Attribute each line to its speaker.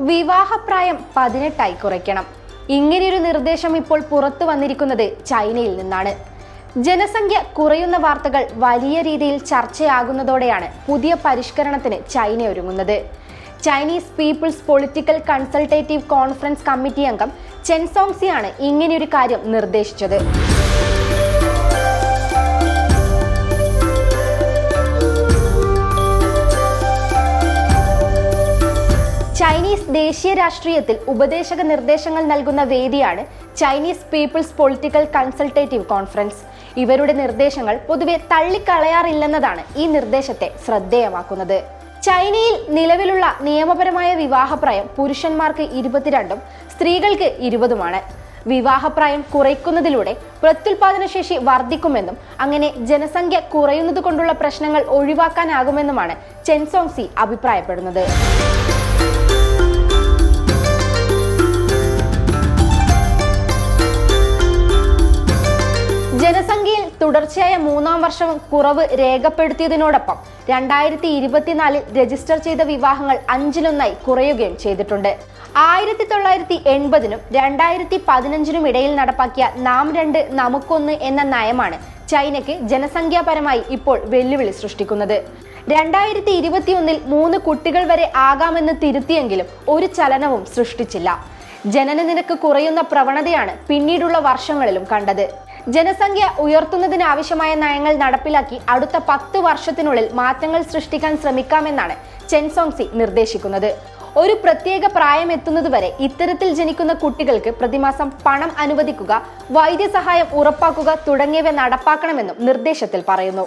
Speaker 1: വിവാഹപ്രായം പതിനെട്ടായി കുറയ്ക്കണം. ഇങ്ങനെയൊരു നിർദ്ദേശം ഇപ്പോൾ പുറത്തു വന്നിരിക്കുന്നത് ചൈനയിൽ നിന്നാണ്. ജനസംഖ്യ കുറയുന്ന വാർത്തകൾ വലിയ രീതിയിൽ ചർച്ചയാകുന്നതോടെയാണ് പുതിയ പരിഷ്കരണത്തിന് ചൈന ഒരുങ്ങുന്നത്. Chinese People's Political Consultative Conference Committee അംഗം ചെൻസോങ്സിയാണ് ഇങ്ങനെയൊരു കാര്യം നിർദ്ദേശിച്ചത്. ചൈനീസ് ദേശീയ രാഷ്ട്രീയത്തിൽ ഉപദേശക നിർദ്ദേശങ്ങൾ നൽകുന്ന വേദിയാണ് Chinese People's Political Consultative Conference. ഇവരുടെ നിർദ്ദേശങ്ങൾ പൊതുവെ തള്ളിക്കളയാറില്ലെന്നതാണ് ഈ നിർദ്ദേശത്തെ ശ്രദ്ധേയമാക്കുന്നത്. ചൈനയിൽ നിലവിലുള്ള നിയമപരമായ വിവാഹപ്രായം പുരുഷന്മാർക്ക് ഇരുപത്തിരണ്ടും സ്ത്രീകൾക്ക് ഇരുപതുമാണ്. വിവാഹപ്രായം കുറയ്ക്കുന്നതിലൂടെ പ്രത്യുൽപാദനശേഷി വർദ്ധിക്കുമെന്നും അങ്ങനെ ജനസംഖ്യ കുറയുന്നത് കൊണ്ടുള്ള പ്രശ്നങ്ങൾ ഒഴിവാക്കാനാകുമെന്നുമാണ് ചെൻസോങ് സി അഭിപ്രായപ്പെടുന്നത്. തുടർച്ചയായ മൂന്നാം വർഷം കുറവ് രേഖപ്പെടുത്തിയതിനോടൊപ്പം രണ്ടായിരത്തി ഇരുപത്തിനാലിൽ രജിസ്റ്റർ ചെയ്ത വിവാഹങ്ങൾ അഞ്ചിലൊന്നായി കുറയുകയും ചെയ്തിട്ടുണ്ട്. ആയിരത്തി തൊള്ളായിരത്തി എൺപതിനും രണ്ടായിരത്തി പതിനഞ്ചിനും ഇടയിൽ നടപ്പാക്കിയ നാം രണ്ട് നമുക്കൊന്ന് എന്ന നയമാണ് ചൈനയ്ക്ക് ജനസംഖ്യാപരമായി ഇപ്പോൾ വെല്ലുവിളി സൃഷ്ടിക്കുന്നത്. രണ്ടായിരത്തി ഇരുപത്തിയൊന്നിൽ മൂന്ന് കുട്ടികൾ വരെ ആകാമെന്ന് തിരുത്തിയെങ്കിലും ഒരു ചലനവും സൃഷ്ടിച്ചില്ല. ജനന നിരക്ക് കുറയുന്ന പ്രവണതയാണ് പിന്നീടുള്ള വർഷങ്ങളിലും കണ്ടത്. ജനസംഖ്യ ഉയർത്തുന്നതിനാവശ്യമായ നയങ്ങൾ നടപ്പിലാക്കി അടുത്ത പത്ത് വർഷത്തിനുള്ളിൽ മാറ്റങ്ങൾ സൃഷ്ടിക്കാൻ ശ്രമിക്കാമെന്നാണ് ചെൻസോങ്സി നിർദ്ദേശിക്കുന്നത്. ഒരു പ്രത്യേക പ്രായം എത്തുന്നതുവരെ ഇത്തരത്തിൽ ജനിക്കുന്ന കുട്ടികൾക്ക് പ്രതിമാസം പണം അനുവദിക്കുക വൈദ്യസഹായം ഉറപ്പാക്കുക തുടങ്ങിയവ നടപ്പാക്കണമെന്നും നിർദ്ദേശത്തിൽ പറയുന്നു.